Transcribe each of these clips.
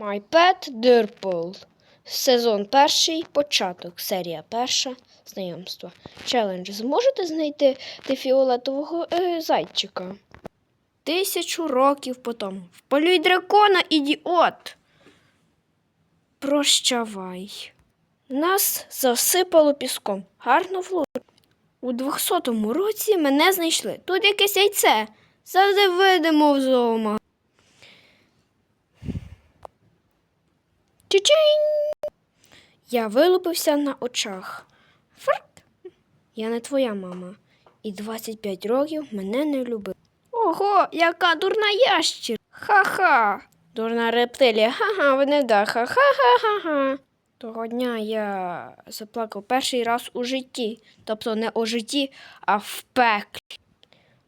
My Pet Dirple. Сезон перший, початок, серія перша, знайомство. Челендж. Зможете знайти ти фіолетового е, зайчика? Тисячу років потому. Вполюй дракона, ідіот. Прощавай. Нас засипало піском. Гарно влучно. У 200-му році мене знайшли. Тут якесь яйце. Завжди видимо в зоомагазині. Чичинь! Я вилупився на очах. Фрк! Я не твоя мама. І 25 років мене не любив. Ого, яка дурна ящір! Ха-ха! Дурна рептилія. Ха-ха, даха. Ха-ха-ха-ха. Того дня я заплакав перший раз у житті. Тобто не у житті, а в пеклі.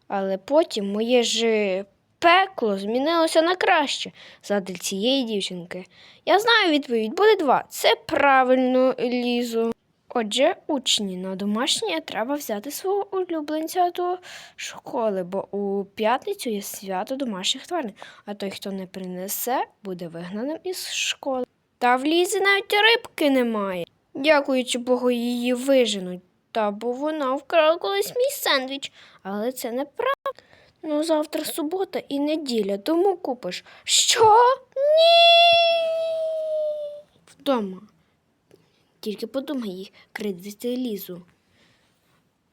Але потім моє ж пекло змінилося на краще задля цієї дівчинки. Я знаю відповідь, буде два. Це правильно, Лізо. Отже, учні, на домашнє треба взяти свого улюбленця до школи, бо у п'ятницю є свято домашніх тварин, а той, хто не принесе, буде вигнаним із школи. Та в Лізі навіть рибки немає. Дякуючи Богу, її виженуть. Та бо вона вкрала колись мій сендвіч, але це неправда. Ну, завтра субота і неділя, тому купиш. Що? Ні. Вдома. Тільки подумай їх кредити лізу.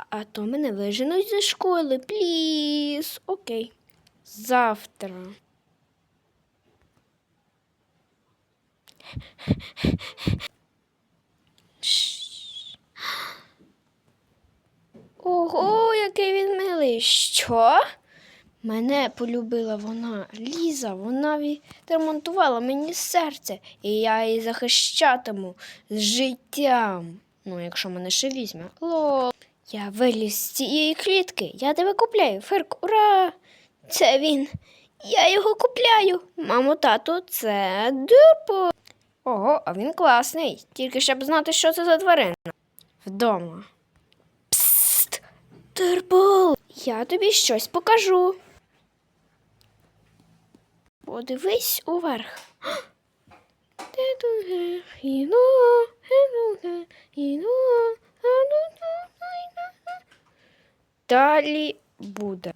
А то мене виженуть зі школи. Пліс. Окей. Завтра. Ого, який він милий. Що? Мене полюбила вона, Ліза, вона відремонтувала мені серце, і я її захищатиму з життям. Ну, якщо мене ще візьме. Ло. Я виліз з цієї клітки. Я тебе купляю. Фирк, ура! Це він. Я його купляю. Мамо, тату, це дурпо. Ого, а він класний. Тільки щоб знати, що це за тварина. Вдома. Псст, Дурпл, я тобі щось покажу. Ну, іно. Далі буде.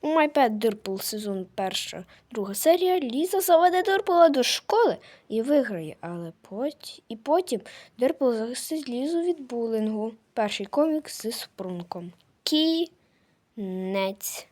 У MyPet Дурпл сезон перша, друга серія. Ліза заведе Дурпла до школи і виграє, але потім, і потім Дурпл захистить Лізу від булінгу. Перший комік зі спрунком. Кінець.